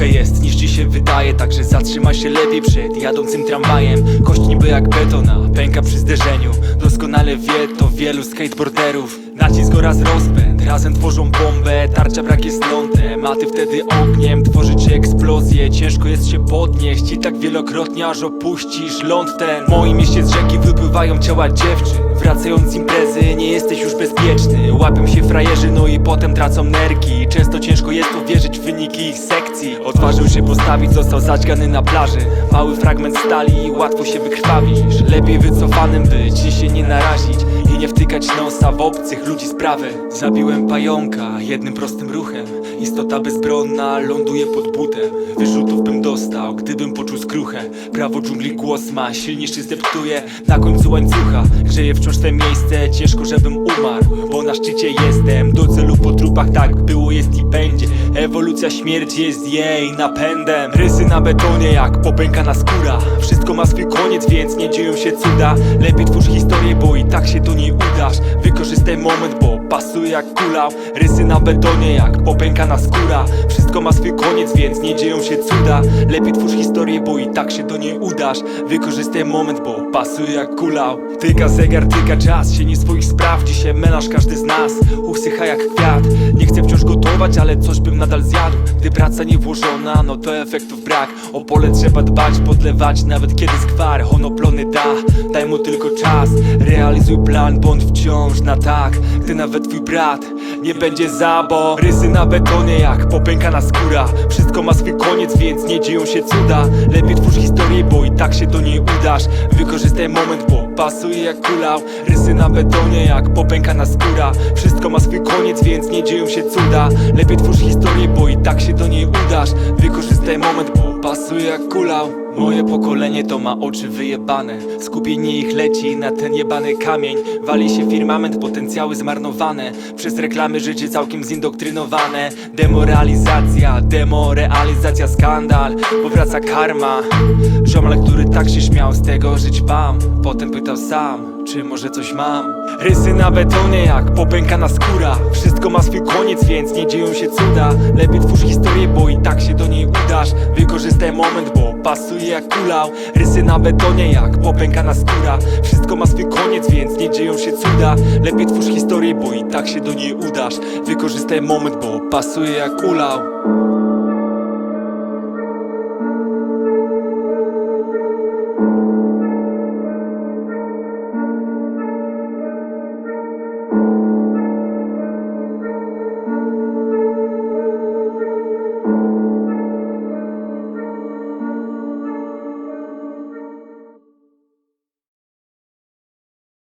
trochę jest niż ci się wydaje Także zatrzymaj się lepiej przed jadącym tramwajem. Kość niby jak betona, pęka przy zderzeniu. Doskonale wie to wielu skateboarderów. Nacisk oraz rozpęd, razem tworzą bombę. Tarcza brak jest lądem, a ty wtedy ogniem. Tworzycie eksplozję, ciężko jest się podnieść. I tak wielokrotnie aż opuścisz ląd ten. W moim mieście z rzeki wypływają ciała dziewczyn. Wracając z imprezy nie jesteś już bezpieczny Łapią się frajerzy, no i potem tracą nerki. Często ciężko jest uwierzyć w wyniki ich sekcji. Odważył się postawić, został zadźgany na plaży. Mały fragment stali, łatwo się wykrwawisz. Lepiej wycofanym być i się nie narazić Wtykać nosa w obcych ludzi sprawy Zabiłem pająka jednym prostym ruchem. Istota bezbronna ląduje pod butem. Wyrzutów bym dostał, gdybym poczuł skruchę. Prawo dżungli głos ma, silniejszy zdeptuje. Na końcu łańcucha, grzeje wciąż te miejsce. Ciężko żebym umarł, bo na szczycie jestem. Do celu po trupach tak było, jest i będzie Ewolucja śmierci jest jej napędem. Rysy na betonie jak popękana skóra. Wszystko ma swój koniec, więc nie dzieją się cuda. Lepiej twórz historię, bo i tak się do niej udasz. Wykorzystaj moment, bo pasuje jak kulał Rysy na betonie jak popękana skóra. Wszystko ma swój koniec, więc nie dzieją się cuda. Lepiej twórz historię, bo i tak się do niej udasz. Wykorzystaj moment, bo pasuje jak kulał Tyka zegar, tyka czas, się nie swoich spraw Dzisiaj menaż każdy z nas, usycha jak kwiat. Nie chcę wciąż gotować, ale coś bym nadal zjadł. Gdy praca nie włożona, no to efektów brak. O pole trzeba dbać, podlewać nawet kiedy skwar Honoplony da, daj mu tylko czas Realizuj plan, bądź wciąż na tak. Gdy nawet twój brat nie będzie za, bo Rysy na betonie jak popękana skóra. Wszystko ma swój koniec, więc nie dzieją się cuda. Lepiej twórz historię, bo i tak się do niej udasz. Wykorzystaj moment, bo pasuje jak kulał. Rysy na betonie jak popękana skóra. Wszystko ma swój koniec, więc nie dzieją się cuda. Lepiej twórz historię, bo i tak się do niej udasz. Wykorzystaj moment, bo pasuje jak kulał Moje pokolenie to ma oczy wyjebane. Skupienie ich leci na ten jebany kamień. Wali się firmament, potencjały zmarnowane. Przez reklamy życie całkiem zindoktrynowane Demoralizacja, demorealizacja, skandal. Powraca karma. Ziomal, który tak się śmiał z tego żyć bam. Potem pytał sam, czy może coś mam? Rysy na betonie jak popękana skóra. Wszystko ma swój koniec, więc nie dzieją się cuda. Lepiej twórz historię, bo i tak się do niej udasz. Wykorzystaj moment, bo pasuje jak kulał. Rysy na betonie jak popękana skóra. Wszystko ma swój koniec, więc nie dzieją się cuda. Lepiej twórz historię, bo i tak się do niej udasz. Wykorzystaj moment, bo pasuje jak kulał